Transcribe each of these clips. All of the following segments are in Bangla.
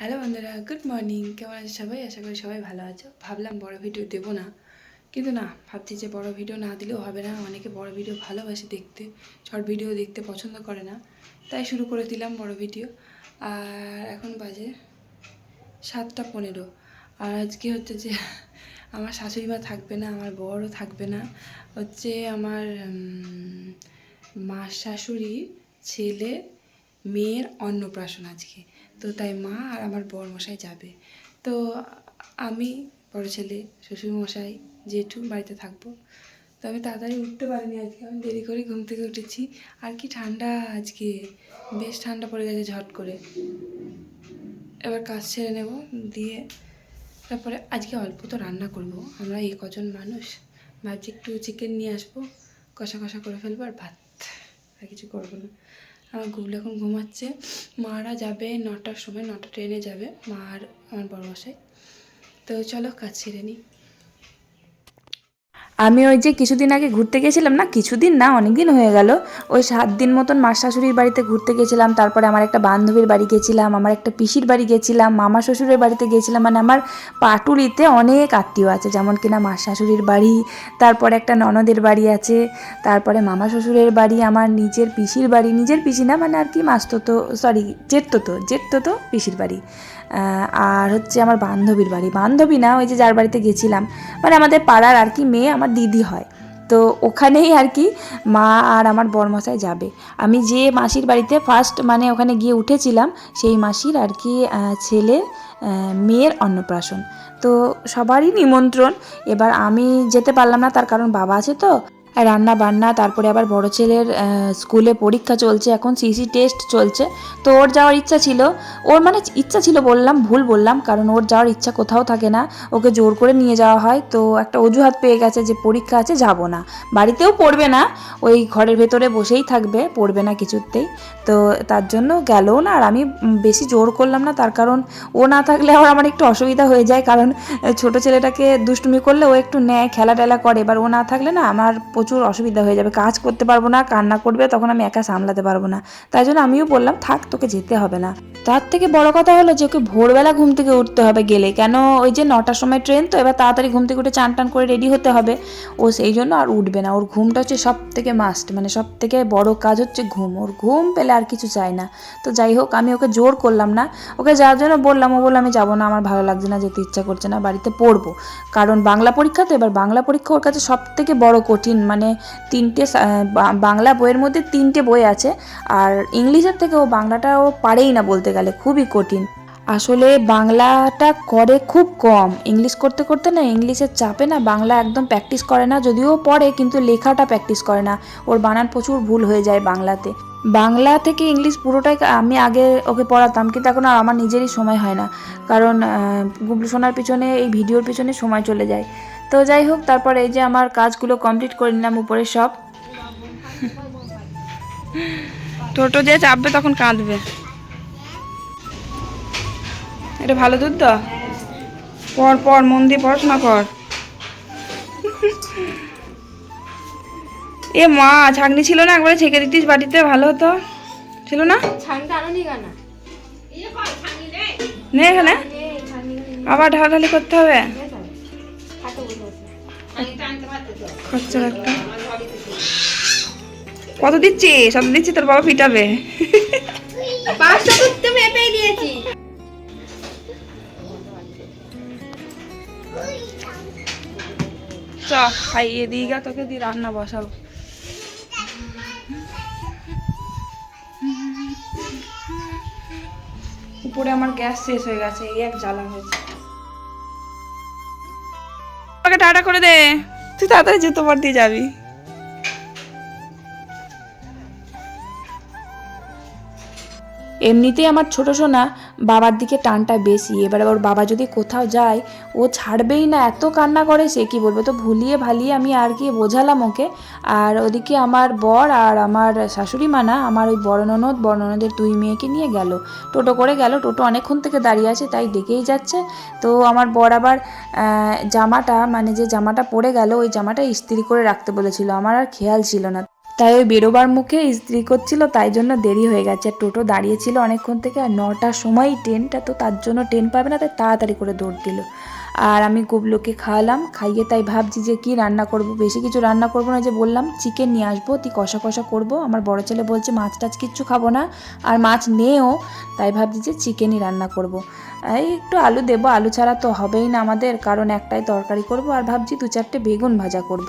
হ্যালো বন্ধুরা, গুড মর্নিং। কেমন আছে সবাই? আশা করি সবাই ভালো আছো। ভাবলাম বড় ভিডিও দেবো না। কিন্তু না, ভাবছি যে বড় ভিডিও না দিলেও হবে না। অনেকে বড় ভিডিও ভালোবাসে দেখতে। শর্ট ভিডিও দেখতে পছন্দ করে না। তাই শুরু করে দিলাম বড় ভিডিও। আর এখন বাজে সাতটা পনেরো। আর আজকে হচ্ছে যে আমার শাশুড়ি মা থাকবে না, আমার বড়ও থাকবে না। হচ্ছে আমার মা শাশুড়ি, ছেলে, মেয়ের অন্নপ্রাশন আজকে। তো তাই মা আর আমার বর মশাই যাবে। তো আমি, বড় ছেলে শ্বশুর মশাই জেঠু বাড়িতে থাকব। তো আমি তাড়াতাড়ি উঠতে পারিনি আজকে, আমি দেরি করে ঘুম থেকে উঠেছি। আর কি ঠান্ডা আজকে, বেশ ঠান্ডা পড়ে গেছে ঝট করে। এবার কাজ ছেড়ে নেব, দিয়ে তারপরে আজকে অল্প তো রান্না করব। আমরা এই কজন মানুষ, ভাবছি একটু চিকেন নিয়ে আসব, কষা কষা করে ফেলব আর ভাত। আর কিছু করব না। আমার গুগল এখন ঘুমাচ্ছে। মারা যাবে নটার সময়, নটা ট্রেনে যাবে, মা আর আমার বড় মশাই তো চলো কাজ ছেড়ে নিই। আমি ওই যে কিছুদিন আগে ঘুরতে গেছিলাম না, কিছুদিন না অনেক দিন হয়ে গেল। ওই সাত দিন মতন মার শাশুড়ির বাড়িতে ঘুরতে গেছিলাম, তারপরে আমার একটা বান্ধবীর বাড়ি গেছিলাম, আমার একটা পিসির বাড়ি গেছিলাম, মামা শ্বশুরের বাড়িতে গেছিলাম মানে আমার পাটুলিতে অনেক আত্মীয় আছে, যেমন কিনা মার শাশুড়ির বাড়ি, তারপরে একটা ননদের বাড়ি আছে, তারপরে মামা শ্বশুরের বাড়ি, আমার নিজের পিসির বাড়ি, নিজের পিসি না মানে আর কি মাস্ততো সরি জেঠতো জেঠতো পিসির বাড়ি। আর হচ্ছে আমার বান্ধবীর বাড়ি। বান্ধবী না, ওই যে যার বাড়িতে গেছিলাম। মানে আমাদের পাড়ার আর কি মেয়ে, আমার দিদি হয়। তো ওখানেই আর কি মা আর আমার বরমশাই যাবে। আমি যে মাসির বাড়িতে ফার্স্ট মানে ওখানে গিয়ে উঠেছিলাম, সেই মাসির আর কি ছেলে মেয়ের অন্নপ্রাশন। তো সবারই নিমন্ত্রণ। এবার আমি যেতে পারলাম না, তার কারণ বাবা আছে তো। রান্না বান্না, তারপরে আবার বড় ছেলের স্কুলে পরীক্ষা চলছে, এখন সিসি টেস্ট চলছে। তো ওর যাওয়ার ইচ্ছা ছিল, ওর মানে ইচ্ছা ছিল বললাম, ভুল বললাম, কারণ ওর যাওয়ার ইচ্ছা কোথাও থাকে না। ওকে জোর করে নিয়ে যাওয়া হয়, তো একটা অজুহাত পেয়ে গেছে যে পরীক্ষা আছে, যাব না। বাড়িতেও পড়বে না, ওই ঘরের ভেতরে বসেই থাকবে, পড়বে না কিছুতেই। তো তার জন্য গেলও না, আর আমি বেশি জোর করলাম না, তার কারণ ও না থাকলে আবার আমার একটু অসুবিধা হয়ে যায়, কারণ ছোট ছেলেটাকে দুষ্টুমি করলে ও একটু নেয় খেলা টেলা করে, এবার ও না থাকলে না আমার প্রচুর অসুবিধা হয়ে যাবে, কাজ করতে পারব না, কান্না করবে, তখন আমি একা সামলাতে পারব না। তাই জন্য আমিও বললাম, থাক, তোকে যেতে হবে না। তার থেকে বড় কথা হলো যে, ওকে ভোরবেলা ঘুম থেকে উঠতে হবে গেলে। কেন ওই যে নটার সময় ট্রেন তো, এবার তাড়াতাড়ি ঘুম থেকে উঠে চান টান করে রেডি হতে হবে। ও সেই জন্য আর উঠবে না। ওর ঘুমটা হচ্ছে সব থেকে মাস্ট মানে সব থেকে বড় কাজ হচ্ছে ঘুম। ওর ঘুম পেলে আর কিছু চাই না। তো যাই হোক, আমি ওকে জোর করলাম না। ওকে যার জন্য বললাম, ও বলল, আমি যাব না, আমার ভালো লাগছে না, যেতে ইচ্ছা করছে না, বাড়িতে পড়ব। কারণ বাংলা পরীক্ষা তো, এবার বাংলা পরীক্ষা ওর কাছে সব থেকে বড় কঠিন মানে তিনটে বাংলা বইয়ের মধ্যে তিনটে বই আছে। আর ইংলিশের থেকে ও বাংলাটা ও পারেই না বলতে গেলে, খুবই কঠিন। আসলে বাংলাটা করে খুব কম। ইংলিশ করতে করতে না ইংলিশের চাপে না বাংলা একদম প্র্যাকটিস করে না, যদিও পড়ে, কিন্তু লেখাটা প্র্যাকটিস করে না। ওর বানান প্রচুর ভুল হয়ে যায় বাংলাতে। বাংলা থেকে ইংলিশ পুরোটাই আমি আগে ওকে পড়াতাম, কিন্তু এখন আর আমার নিজেরই সময় হয় না। কারণ গুবলু পিছনে, এই ভিডিওর পিছনে সময় চলে যায়। তো যাই হোক তারপর এই যে আমার কাজগুলো কমপ্লিট করে নিলাম উপরে সব। টোটো যে চাপবে তখন কাঁদবে। এটা ভালো দুধ তো? পর পর মন দিয়ে পড়াশোনা কর। এ মা ছাগনি ছিল না একবারে ছেঁকে দিতিস বাটিতে ভালো হতো। ছিল না। নে এখানে। আবার ঢালাঢালি করতে হবে। একটা কত দিচ্ছি কত দিচ্ছি তোর বাবা পিটাবে। দিয়েছি। চ খাইয়ে দিই গা তোকে দিয়ে রান্না বসাবো। উপরে আমার গ্যাস শেষ হয়ে গেছে এই এক জ্বালা হয়েছে। আমাকে টাটা করে দে। তুই তাড়াতাড়ি জুতো পর দিয়ে যাবি। এমনিতেই আমার ছোট সোনা বাবার দিকে টানটা বেশি। এবার ওর বাবা যদি কোথাও যায়, ও ছাড়বেই না, এত কান্না করে, সে কি বলব? তো ভুলিয়ে ভালিয়ে আমি আর কি বোঝালাম ওকে। আর ওদিকে আমার বর আর আমার শাশুড়ি মানা আমার ওই বড় ননদ, বড় ননদের দুই মেয়েকে নিয়ে গেল। টোটো করে গেল, টোটো অনেকক্ষণ থেকে দাঁড়িয়ে আছে, তাই ডেকেই যাচ্ছে। তো আমার বর আবার জামাটা মানে যে জামাটা পরে গেল, ওই জামাটা ইস্ত্রি করে রাখতে বলেছিল। আমার আর খেয়াল ছিল না। তাই ওই বেরোবার মুখে ইস্ত্রি করছিল, তাই জন্য দেরি হয়ে গেছে। আর টোটো দাঁড়িয়েছিল অনেকক্ষণ থেকে আর নটার সময় ট্রেনটা, তো তার জন্য ট্রেন পাবে না, তাই তাড়াতাড়ি করে দৌড় দিল। আর আমি গুবলুকে খাওয়ালাম, খাইয়ে তাই ভাবছি যে কি রান্না করব, বেশি কিছু রান্না করব না, যে বললাম, চিকেন নিয়ে আসব, তুই কষা কষা করব। আমার বড় ছেলে বলছে, মাছ টাছ কিচ্ছু খাব না, আর মাছ নেও। তাই ভাবছি যে চিকেনই রান্না করব। এই একটু আলু দেবো, আলু ছাড়া তো হবেই না আমাদের। কারণ একটাই তরকারি করব আর ভাবছি দু চারটে বেগুন ভাজা করব।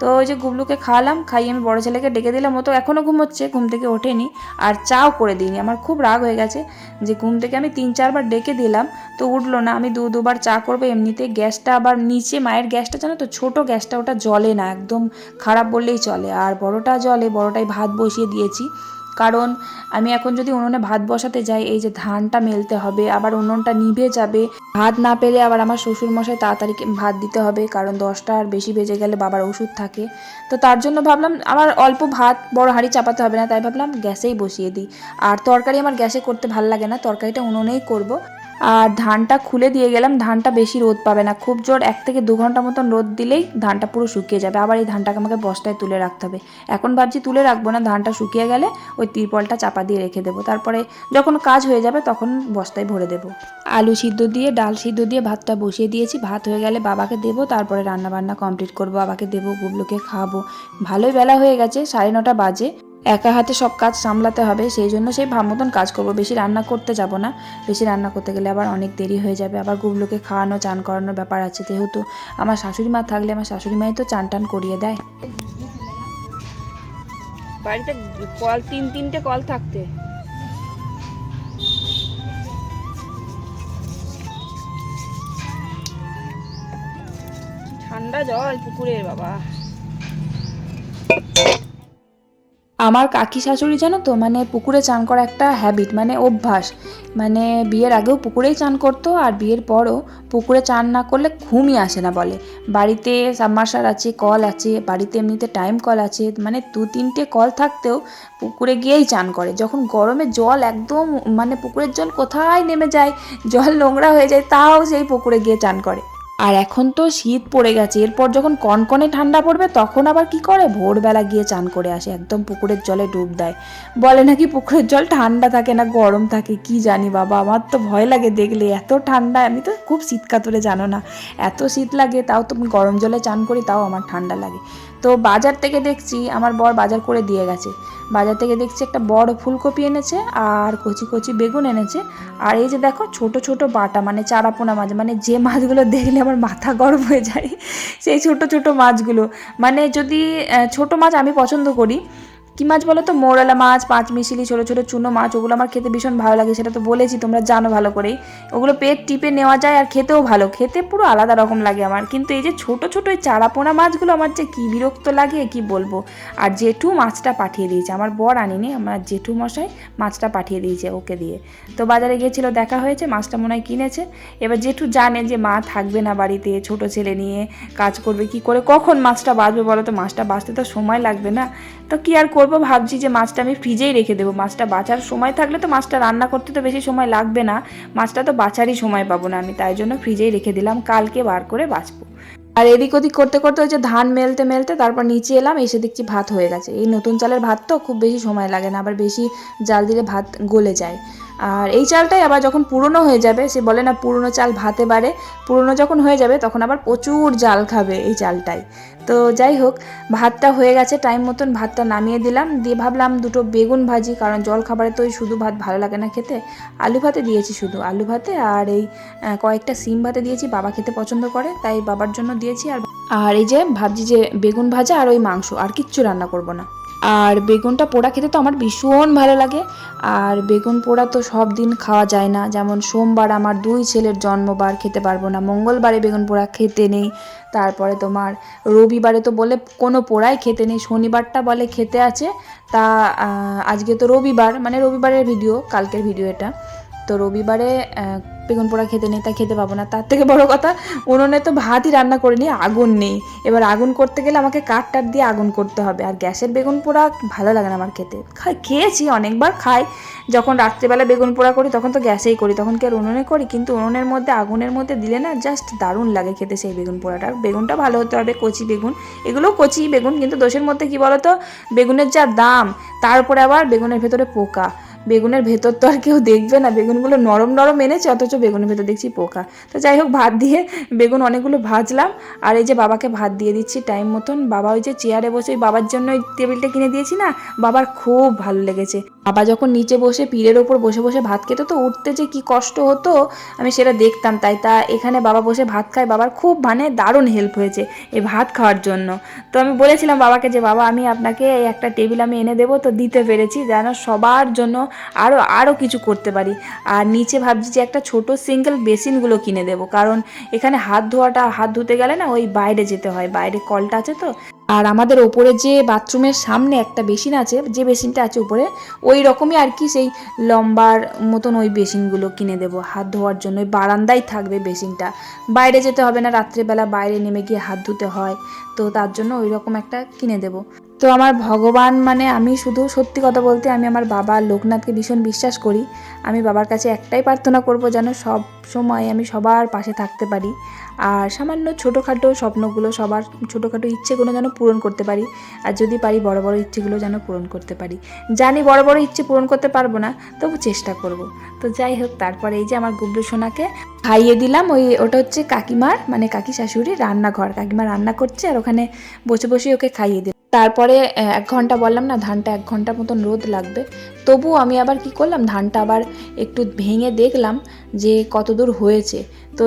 তো ওই যে গুবলুকে খাওয়ালাম, খাইয়ে আমি বড় ছেলেকে ডেকে দিলাম। ও তো এখনও ঘুমোচ্ছে, ঘুম থেকে ওঠেনি। আর চাও করে দিইনি। আমার খুব রাগ হয়ে গেছে যে ঘুম থেকে আমি তিন চারবার ডেকে দিলাম, তো উঠল না। আমি দু দুবার চা করব, এমনিতে গ্যাসটা আবার নিচে, মায়ের গ্যাসটা জানো তো, ছোট গ্যাসটা, ওটা জলে না, একদম খারাপ বললেই চলে। আর বড়টা জলে বড়টাই ভাত বসিয়ে দিয়েছি। কারণ আমি এখন যদি উনুনে ভাত বসাতে যাই, এই যে ধানটা মেলতে হবে, আবার উনুনটা নিভে যাবে, ভাত না পেলে আবার আমার শ্বশুরমশাই তাড়াতাড়ি ভাত দিতে হবে, কারণ দশটা আর বেশি বেজে গেলে বাবার ওষুধ থাকে। তো তার জন্য ভাবলাম, আমার অল্প ভাত, বড় হাঁড়ি চাপাতে হবে না, তাই ভাবলাম গ্যাসেই বসিয়ে দিই। আর তরকারি আমার গ্যাসে করতে ভালো লাগে না, তরকারিটা উনুনেই করব। আর ধানটা খুলে দিয়ে গেলাম, ধানটা বেশি রোদ পাবে না। খুব জোর এক থেকে দু ঘণ্টা মতন রোদ দিলেই ধানটা পুরো শুকিয়ে যাবে। আবার এই ধানটাকে আমাকে বস্তায় তুলে রাখতে হবে। এখন ভাবছি তুলে রাখব না, ধানটা শুকিয়ে গেলে ওই তিরপলটা চাপা দিয়ে রেখে দেবো। তারপরে যখন কাজ হয়ে যাবে তখন বস্তায় ভরে দেবো। আলু সিদ্ধ দিয়ে, ডাল সিদ্ধ দিয়ে ভাতটা বসিয়ে দিয়েছি। ভাত হয়ে গেলে বাবাকে দেবো, তারপরে রান্না বান্না কমপ্লিট করব। বাবাকে দেবো, গুবলুকে খাওয়াবো। ভালোই বেলা হয়ে গেছে, সাড়ে নটা বাজে। একা হাতে সব কাজ সামলাতে হবে, সেই জন্য সেই ভাব মতন কাজ করব। বেশি রান্না করতে যাব না। বেশি রান্না করতে গেলে আবার অনেক দেরি হয়ে যাবে। আবার গুবলুকে খাওয়ানো, চান করানোর ব্যাপার আছে। যেহেতু আমার শাশুড়ি মা থাকলে আমার শাশুড়ি মাই তো চান টান করিয়ে দেয়। বাড়িতে কল, তিন, তিনটে কল থাকতে। ঠান্ডা জল পুকুরের বাবা। আমার কাকি শাশুড়ি জানো তো মানে পুকুরে চান করা একটা হ্যাবিট মানে অভ্যাস। মানে বিয়ের আগেও পুকুরেই চান করতো আর বিয়ের পরও পুকুরে চান না করলে ঘুমই আসে না বলে। বাড়িতে সাবমার্শাল আছে কল আছে, বাড়িতে এমনিতে টাইম কল আছে মানে দু তিনটে কল থাকতেও পুকুরে গিয়েই চান করে। যখন গরমে জল একদম মানে পুকুরের জল কোথায় নেমে যায়, জল নোংরা হয়ে যায়, তাও সেই পুকুরে গিয়ে চান করে। আর এখন তো শীত পড়ে গেছে। এরপর যখন কনকনে ঠান্ডা পড়বে, তখন আবার কি করে? ভোরবেলা গিয়ে চান করে আসে, একদম পুকুরের জলে ডুব দেয়। বলে নাকি পুকুরের জল ঠান্ডা থাকে না, গরম থাকে, কি জানি বাবা, আমার তো ভয় লাগে দেখলে, এত ঠান্ডা, আমি তো খুব শীত কাতরে জানো না। এত শীত লাগে, তাও তুমি গরম জলে চান করি, তাও আমার ঠান্ডা লাগে। তো বাজার থেকে দেখছি, আমার বর বাজার করে দিয়ে গেছে। বাজার থেকে দেখছি একটা বড় ফুলকপি এনেছে আর কচি কচি বেগুন এনেছে। আর এই যে দেখো, ছোট ছোট বাটা মানে চারাপোনা মাছ মানে যে মাছগুলো দেখলে আমার মাথা গরম হয়ে যায়, সেই ছোট ছোট মাছগুলো। মানে যদি ছোট মাছ আমি পছন্দ করি কি মাছ বলো তো? মোরলা মাছ পাঁচ মিশিলি ছোটো ছোটো চুনো মাছ, ওগুলো আমার খেতে ভীষণ ভালো লাগে, সেটা তো বলেছি, তোমরা জানো ভালো করেই। ওগুলো পেট টিপে নেওয়া যায় আর খেতেও ভালো, খেতে পুরো আলাদা রকম লাগে আমার। কিন্তু এই যে ছোটো ছোটো এই চারাপোনা মাছগুলো আমার যে কী বিরক্ত লাগে, কি বলব? আর জেঠু মাছটা পাঠিয়ে দিয়েছে, আমার বর আনিনি, আমার জেঠু মশাই মাছটা পাঠিয়ে দিয়েছে ওকে দিয়ে। তো বাজারে গিয়েছিল, দেখা হয়েছে, মাছটা মনে হয় কিনেছে। এবার জেঠু জানে যে মা থাকবে না বাড়িতে, ছোট ছেলে নিয়ে কাজ করবে, কি করে, কখন মাছটা বাঁচবে বলো তো? মাছটা বাঁচতে তো সময় লাগবে না। তো কি আর করব? ভাবছি যে মাছটা আমি ফ্রিজেই রেখে দেবো। মাছটা বাঁচার সময় থাকলে তো মাছটা রান্না করতে তো বেশি সময় লাগবে না। মাছটা তো বাঁচারই সময় পাবো না আমি, তাই জন্য ফ্রিজেই রেখে দিলাম। কালকে বার করে বাঁচবো। আর এদিক ওদিক করতে করতে যে ধান মেলতে মেলতে তারপর নিচে এলাম, এসে দেখছি ভাত হয়ে গেছে। এই নতুন চালের ভাত তো খুব বেশি সময় লাগে না, আবার বেশি জাল দিলে ভাত গলে যায়। আর এই চালটাই আবার যখন পুরনো হয়ে যাবে, সে বলে না পুরনো চাল ভাতে বাড়ে, পুরনো যখন হয়ে যাবে তখন আবার প্রচুর জাল খাবে এই চালটাই। তো যাই হোক, ভাতটা হয়ে গেছে, টাইম মতন ভাতটা নামিয়ে দিলাম, দিয়ে ভাবলাম দুটো বেগুন ভাজি, কারণ জল খাবারে তো ওই শুধু ভাত ভালো লাগে না খেতে, আলু ভাতে দিয়েছি শুধু আলু ভাতে, আর এই কয়েকটা সিম ভাতে দিয়েছি, বাবা খেতে পছন্দ করে, তাই বাবার জন্য দিয়েছি, আর আর এই যে ভাবছি যে বেগুন ভাজা আর ওই মাংস, আর কিচ্ছু রান্না করব না। আর বেগুনটা পোড়া খেতে তো আমার ভীষণ ভালো লাগে। আর বেগুন পোড়া তো সব দিন খাওয়া যায় না। যেমন সোমবার আমার দুই ছেলের জন্মবার, খেতে পারব না। মঙ্গলবারে বেগুন পোড়া খেতে নেই। তারপরে তোমার রবিবারে তো বলে কোনো পোড়াই খেতে নেই। শনিবারটা বলে খেতে আছে। তা আজকে তো রবিবার। মানে রবিবারের ভিডিও, কালকের ভিডিও এটা। তো রবিবারে বেগুন পোড়া খেতে নেই, তা খেতে পাবো না। তার থেকে বড় কথা, উনুনে তো ভাতই রান্না করিনি, আগুন নেই। এবার আগুন করতে গেলে আমাকে কাঠ টাট দিয়ে আগুন করতে হবে। আর গ্যাসের বেগুন পোড়া ভালো লাগে না আমার খেতে। খাই, খেয়েছি অনেকবার, খাই। যখন রাত্রেবেলা বেগুন পোড়া করি, তখন তো গ্যাসেই করি। তখন কি আর উনুনে করি? কিন্তু উনুনের মধ্যে, আগুনের মধ্যে দিলে না জাস্ট দারুণ লাগে খেতে সেই বেগুন পোড়াটা। বেগুনটা ভালো হতে হবে, কচি বেগুন। এগুলোও কচি বেগুন, কিন্তু দোষের মধ্যে কি বলতো? বেগুনের যা দাম তারপরে আবার বেগুনের ভেতরে পোকা। বেগুনের ভেতর তো আর কেউ দেখবে না। বেগুনগুলো নরম নরম এনেছে, অথচ বেগুনের ভেতর দেখছি পোকা। তো যাই হোক, ভাত দিয়ে বেগুন অনেকগুলো ভাজলাম। আর এই যে বাবাকে ভাত দিয়ে দিচ্ছি টাইম মতন, বাবা ওই যে চেয়ারে বসে ওই বাবার জন্য ওই টেবিলটা কিনে দিয়েছি না, বাবার খুব ভালো লেগেছে। বাবা যখন নিচে বসে পীরের ওপর বসে বসে ভাত খেত, তো উঠতে যে কি কষ্ট হতো, আমি সেটা দেখতাম। তাই তা এখানে বাবা বসে ভাত খায়, বাবার খুব মানে দারুণ হেল্প হয়েছে এই ভাত খাওয়ার জন্য। তো আমি বলেছিলাম বাবাকে যে, বাবা, আমি আপনাকে একটা টেবিল আমি এনে দেবো, তো দিতে পেরেছি। যেন সবার জন্য আরও আরও কিছু করতে পারি। আর নিচে ভাবছি যে একটা ছোট সিঙ্গেল বেসিনগুলো কিনে দেবো। কারণ এখানে হাত ধোয়াটা, হাত ধুতে গেলে না ওই বাইরে যেতে হয়, বাইরে কলটা আছে তো। আর আমাদের ওপরে যে বাথরুমের সামনে একটা বেসিন আছে, যে বেসিনটা আছে উপরে, ওই রকমই আর কি সেই লম্বার মতন ওই বেসিনগুলো কিনে দেবো। হাত ধোয়ার জন্য, ওই বারান্দায় থাকবে বেসিনটা। বাইরে যেতে হবে না, রাত্রেবেলা বাইরে নেমে গিয়ে হাত ধুতে হয়, তো তার জন্য ওই রকম একটা কিনে দেবো। তো আমার ভগবান মানে আমি শুধু সত্যি কথা বলতে আমি আমার বাবা লোকনাথকে ভীষণ বিশ্বাস করি। আমি বাবার কাছে একটাই প্রার্থনা করব যেন সব সময় আমি সবার পাশে থাকতে পারি। আর সামান্য ছোটোখাটো স্বপ্নগুলো সবার ছোটোখাটো ইচ্ছেগুলো যেন পূরণ করতে পারি। আর যদি পারি বড় বড় ইচ্ছেগুলো যেন পূরণ করতে পারি। জানি বড় বড় ইচ্ছে পূরণ করতে পারব না, তবু চেষ্টা করব। তো যাই হোক, তারপরে এই যে আমার গুবলু সোনাকে খাইয়ে দিলাম, ওই ওটা হচ্ছে কাকিমার মানে কাকি শাশুড়ি রান্নাঘর। কাকিমা রান্না করছে আর ওখানে বসে বসে ওকে খাইয়ে দিলাম। তারপরে এক ঘণ্টা বললাম না, ধানটা এক ঘণ্টার মতন রোদ লাগবে। তবু আমি আবার কি করলাম, ধানটা আবার একটু ভেঙে দেখলাম যে কতদূর হয়েছে। তো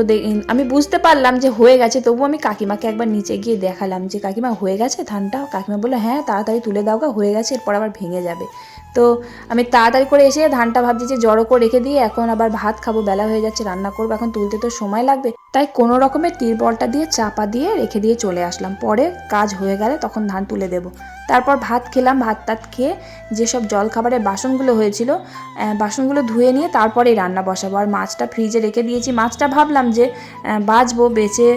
আমি বুঝতে পারলাম যে হয়ে গেছে তবু আমি কাকিমাকে একবার নিচে গিয়ে দেখালাম যে, কাকিমা, হয়ে গেছে ধানটা? কাকিমা বলল হ্যাঁ তাড়াতাড়ি তুলে দাও গা, হয়ে গেছে, এরপর আবার ভেঙে যাবে। তো আমি তাড়াতাড়ি করে এসে ধানটা ভাবছি যে জড়ো করে রেখে দিয়ে এখন আবার ভাত খাব, বেলা হয়ে যাচ্ছে, রান্না করব, এখন তুলতে তো সময় লাগবে। তাই কোনো রকমের তিরপলটা দিয়ে চাপা দিয়ে রেখে দিয়ে চলে আসলাম। পরে কাজ হয়ে গেলে তখন ধান তুলে দেবো। তারপর ভাত খেলাম, ভাত টাত খেয়ে যেসব জলখাবারের বাসনগুলো হয়েছিল বাসনগুলো ধুয়ে নিয়ে তারপরেই রান্না বসাবো। আর মাছটা ফ্রিজে রেখে দিয়েছি। মাছটা ভাবলাম যে বাছবো, বেছে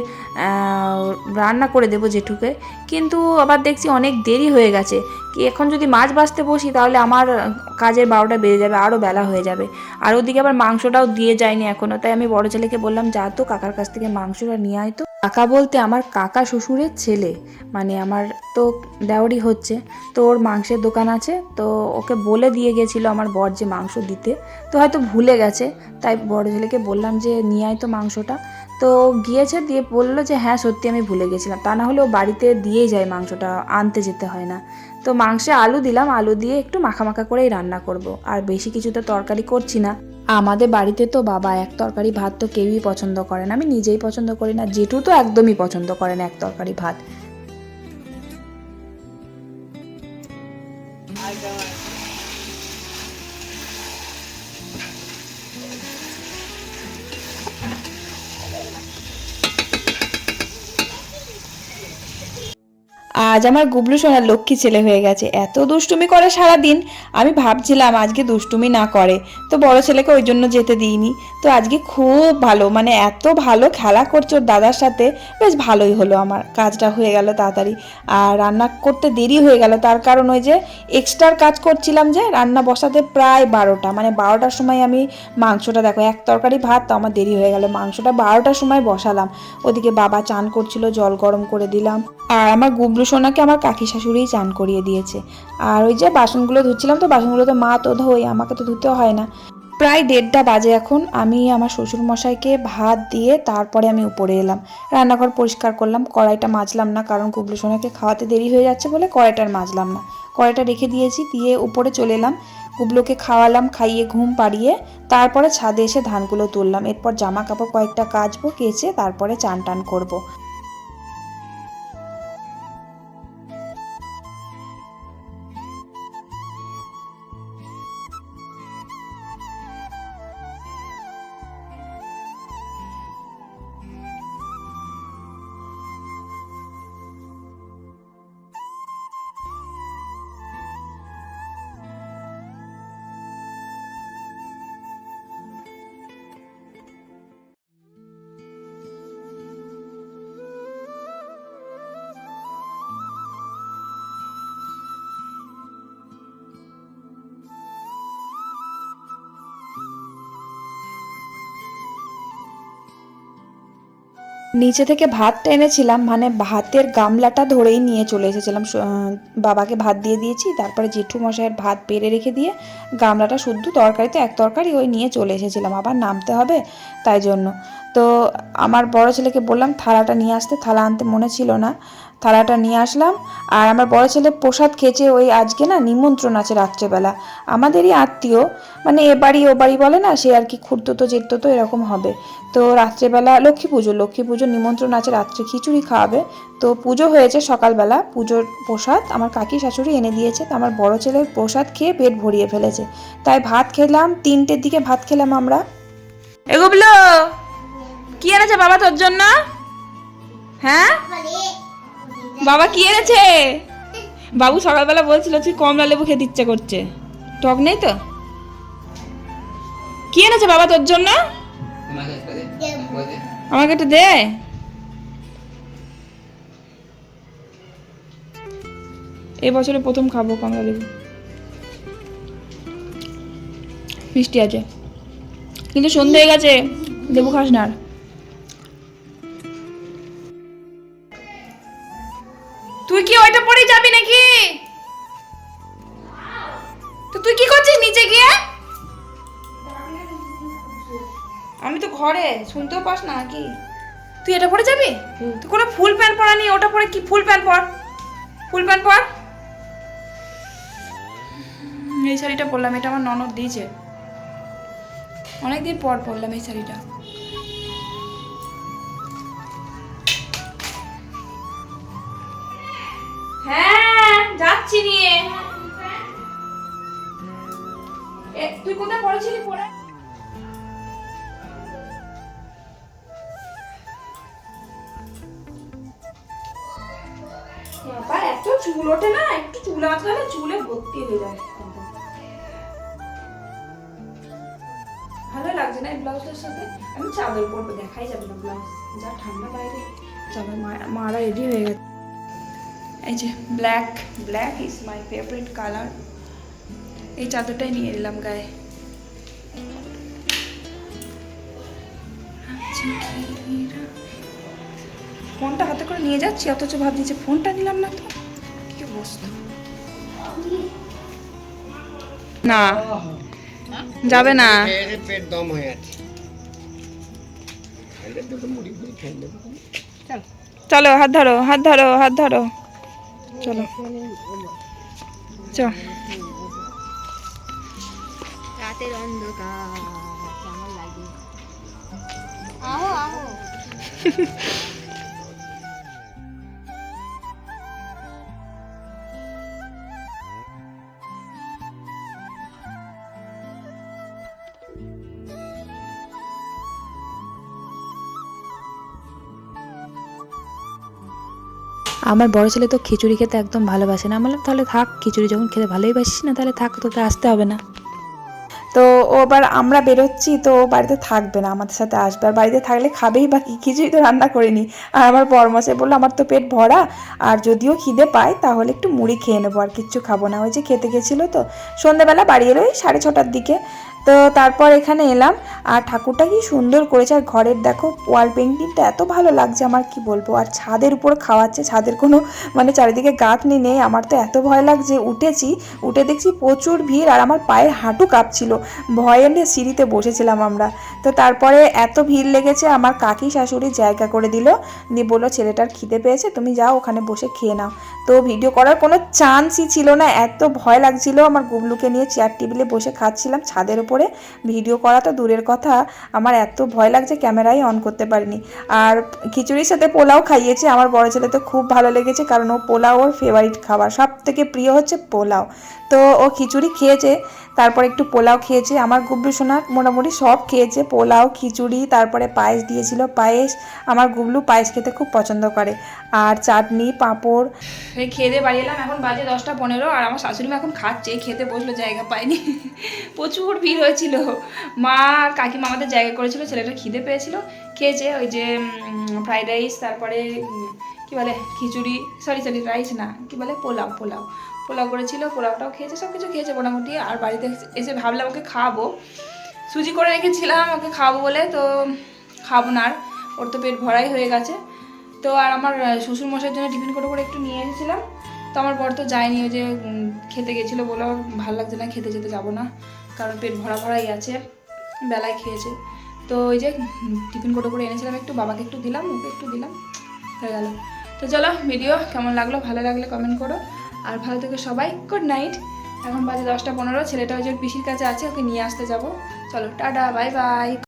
রান্না করে দেবো জেঠুকে কিন্তু আবার দেখছি অনেক দেরি হয়ে গেছে। কি এখন যদি মাছ বাছতে বসি তাহলে আমার কাজের বারোটা বেড়ে যাবে আরও বেলা হয়ে যাবে। আর ওদিকে আবার মাংসটাও দিয়ে যায়নি এখনও তাই আমি বড় ছেলেকে বললাম, যা তো কাকার কাছ থেকে মাংসটা নিয়ে আয় তো। কাকা বলতে আমার কাকা শ্বশুরের ছেলে মানে আমার তো দেওয়ারি হচ্ছে। তো ওর মাংসের দোকান আছে, তো ওকে বলে দিয়ে গেছিল আমার বর যে মাংস দিতে। তো হয়তো ভুলে গেছে, তাই বড় ছেলেকে বললাম যে নিয়ে আয় তো মাংসটা। তো গিয়েছে, দিয়ে বলল যে হ্যাঁ সত্যি আমি ভুলে গেছিলাম। তা না হলে ও বাড়িতে দিয়েই যায় মাংসটা, আনতে যেতে হয় না। তো মাংসে আলু দিলাম, আলু দিয়ে একটু মাখা মাখা করেই রান্না করব। আর বেশি কিছু তো তরকারি করছি না। আমাদের বাড়িতে তো বাবা, এক তরকারি ভাত তো কেউই পছন্দ করে না। আমি নিজেই পছন্দ করি না, জেঠু তো একদমই পছন্দ করে না এক তরকারি ভাত। আজ আমার গুবলু সোনার লক্ষ্মী ছেলে হয়ে গেছে। এত দুষ্টুমি করে সারা দিন আমি ভাবছিলাম আজকে দুষ্টুমি না করে। তো বড় ছেলেকে ওই জন্য যেতে দিইনি। তো আজকে খুব ভালো মানে এত ভালো খেলা করছে ওর দাদার সাথে। বেশ ভালোই হলো আমার। কাজটা হয়ে গেল তাড়াতাড়ি। আর রান্না করতে দেরি হয়ে গেল। তার কারণ ওই যে এক্সট্রার কাজ করছিলাম যে রান্না বসাতে প্রায় বারোটা। মানে বারোটার সময় আমি মাংসটা দেখো, এক তরকারি ভাত, তো আমার দেরি হয়ে গেল। মাংসটা বারোটার সময় বসালাম। ওদিকে বাবা চান করছিল, জল গরম করে দিলাম। আর আমার গুবলু সোনাকে আমার কাকি শাশুড়ি চান করিয়ে দিয়েছে। আর ওই যে বাসনগুলো ধুচ্ছিলাম তো, বাসনগুলো তো মা তো ধোই আমাকে তো ধুতে হয় না। প্রায় দেড়টা বাজে এখন, আমি আমার শ্বশুর মশাইকে ভাত দিয়ে তারপরে আমি উপরে এলাম। রান্নাঘর পরিষ্কার করলাম, কড়াইটা মাজলাম না, কারণ কুবলু সোনাকে খাওয়াতে দেরি হয়ে যাচ্ছে বলে কড়াইটা আর মাজলাম না। কড়াইটা রেখে দিয়েছি, দিয়ে উপরে চলে এলাম। কুবলুকে খাওয়ালাম, খাইয়ে ঘুম পাড়িয়ে তারপরে ছাদে এসে ধানগুলো তুললাম। এরপর জামা কাপড় কয়েকটা কাচবো, কেচে তারপরে চান টান করব। নিচে থেকে ভাতটা এনেছিলাম মানে ভাতের গামলাটা ধরেই নিয়ে চলে এসেছিলাম। বাবাকে ভাত দিয়ে দিয়েছি, তারপরে জেঠু মশাইয়ের ভাত পেরে রেখে দিয়ে গামলাটা শুদ্ধ তরকারিতে, এক তরকারি ওই নিয়ে চলে এসেছিলাম। আবার নামতে হবে তাই জন্য। তো আমার বড় ছেলেকে বললাম, থালাটা নিয়ে আসতে, থালা আনতে মনে ছিল না। থালাটা নিয়ে আসলাম। আর আমার বড় ছেলে প্রসাদ খেয়েছে ওই আজকে না নিমন্ত্রণ আছে রাত্রেবেলা। আমাদেরই আত্মীয় মানে এ বাড়ি ও বাড়ি বলে না সে আর কি খুঁড়তো তো যেত তো এরকম হবে। তো রাত্রেবেলা লক্ষ্মী পুজো লক্ষ্মী পুজোর নিমন্ত্রণ আছে রাত্রে খিচুড়ি খাওয়াবে। তো পুজো হয়েছে সকালবেলা পুজোর প্রসাদ আমার কাকি শাশুড়ি এনে দিয়েছে তো আমার বড় ছেলের প্রসাদ খেয়ে পেট ভরিয়ে ফেলেছে। তাই ভাত খেলাম তিনটের দিকে ভাত খেলাম আমরা। এগোবলো কি এনেছে বাবা তোর জন্য? হ্যাঁ? বাবা কি এনেছে? বাবু সকালবেলা বলছিল, তুই কমলা লেবু খেতে ইচ্ছে করছে। টক নেই তো? কি এনেছে বাবা তোর জন্য? আমাকে একটু দে। এই বছরে প্রথম খাব কমলা লেবু। মিষ্টি আছে। কিন্তু সন্ধে হয়ে গেছে, লেবু খাস না আর। শুনতেও পাস না কি তুই এটা পরে যাবি? তুই কোনো ফুল প্যান্ট পরা নি ওটা পরে কি ফুল প্যান্ট পর? ফুল প্যান্ট পর? এই শাড়িটা পরলাম এটা আমার ননদ দিয়েছে। অনেকদিন পর পরলাম এই শাড়িটা। হ্যাঁ যাচ্ছি নিয়ে। এ, তুই কোথায় পড়েছিলি পড়ে? চুল না একটু চুল আঁচড়ালে চুলে ভর্তি হয়ে যায় ভালো লাগছে না এই ব্লাউজটার সাথে আমি চাদর পরবো দেখাই যাবে না ব্লাউজ যা ঠান্ডা বাইরে মা- মারা রেডি হয়ে গেছে এই যে black black is my favourite colour এই চাদরটাই নিয়ে নিলাম গায়ে ফোনটা হাতে করে নিয়ে যাচ্ছি অথচ ভাবছি যে ফোনটা নিলাম না তো না। যাবে না। পেট দম হয়ে আছে। চলো। হাত ধরো হাত ধরো হাত ধরো। চলো। চ রাতের অন্ধকার কেমন লাগে? আহো আহো আমার বড় ছেলে তো খিচুড়ি খেতে একদম ভালোবাসে না। বললাম, তাহলে থাক, খিচুড়ি যখন খেতে ভালোই বাসিস না, তাহলে থাক, তোকে আসতে হবে না। তো ও এবার আমরা বেরোচ্ছি, তো ও বাড়িতে থাকবে না, আমাদের সাথে আসবে। আর বাড়িতে থাকলে খাবেই বা কিছুই তো রান্না করিনি। আর আমার পরমশে বলল, আমার তো পেট ভরা, আর যদিও খিদে পায়, তাহলে একটু মুড়ি খেয়ে নেব, আর কিচ্ছু খাব না। ওই যে খেতে গেছিল তো সন্ধ্যেবেলা বাড়ি এলো সাড়ে ছটার দিকে। তো তারপর এখানে এলাম। আর ঠাকুরটা কি সুন্দর করেছে। আর ঘরের দেখো ওয়াল পেন্টিংটা এত ভালো লাগছে আমার, কি বলব। আর ছাদের উপর খাওয়াচ্ছে, ছাদের কোনো মানে চারিদিকে গাঁথনি নেই। আমার তো এত ভয় লাগছে, উঠেছি, উঠে দেখছি প্রচুর ভিড়। আর আমার পায়ের হাঁটু কাঁপছিল। ভয়ে নিয়ে সিঁড়িতে বসেছিলাম আমরা। তো তারপরে এত ভিড় লেগেছে, আমার কাকি শাশুড়ি জায়গা করে দিল। দিয়ে বলল, ছেলেটার খিদে পেয়েছে, তুমি যাও, ওখানে বসে খেয়ে নাও। তো ভিডিও করার কোনো চান্সই ছিল না। এত ভয় লাগছিল। আমার গুবলুকে নিয়ে চেয়ার টেবিলে বসে খাচ্ছিলাম। ছাদের উপরে ভিডিও করা তো দূরের কথা। আমার এত ভয় লাগছে ক্যামেরাই অন করতে পারিনি। আর খিচুড়ির সাথে পোলাও খাইয়েছে, আমার বড় ছেলে তো খুব ভালো লেগেছে কারণ ও পোলাও ওর ফেভারিট খাবার। সব থেকে প্রিয় হচ্ছে পোলাও। তো ও খিচুড়ি খেয়েছে তারপর একটু পোলাও খেয়েছে, আমার গুবলু সোনা মোটামুটি সব খেয়েছে, পোলাও, খিচুড়ি, তারপরে পায়েস দিয়েছিল, পায়েস, আমার গুবলু পায়েস খেতে খুব পছন্দ করে, আর চাটনি, পাঁপড়। এই খেয়ে দিয়ে বাড়ি এলাম, এখন বাজে দশটা পনেরো, আর আমার শাশুড়ি মা এখন খাচ্ছে, খেতে বসল, জায়গা পায়নি। প্রচুর ভিড় হয়েছিল। মা আর কাকিমা আমাদের জায়গা করেছিল, ছেলেটা খিদে পেয়েছিল, খেয়েছে ওই যে ফ্রাইড রাইস, তারপরে কি বলে, খিচুড়ি সরি সরি রাইস না, কি বলে, পোলাও পোলাও। পোলাও করেছিল, পোলাওটাও খেয়েছে সব কিছু খেয়েছে মোটামুটি, আর বাড়িতে এসে ভাবলাম ওকে খাওয়াবো সুজি করে রেখেছিলাম, ওকে খাওয়াবো বলে, তো খাব না আর, ওর তো পেট ভরাই হয়ে গেছে। তো আর আমার শ্বশুর মশার জন্য টিফিন করে করে একটু নিয়ে এসেছিলাম। তো আমার বর তো যায়নি, ওই যে খেতে গেছিল বলে ওর ভালো লাগছে না, খেতে যেতে যাব না, কারণ পেট ভরা ভরাই আছে, বেলায় খেয়েছে। তো ওই যে টিফিন করে করে এনেছিলাম একটু, বাবাকে একটু দিলাম, ওকে একটু দিলাম, হয়ে গেল। তো চলো ভিডিও কেমন লাগল? ভালো লাগলে কমেন্ট করো। আর ভালো থেকে সবাই। গুড নাইট এখন বাজে দশটা পনেরো। ছেলেটা ওই যে পিসির কাছে আছে, ওকে নিয়ে আসতে যাব। চলো, টাটা বাই বাই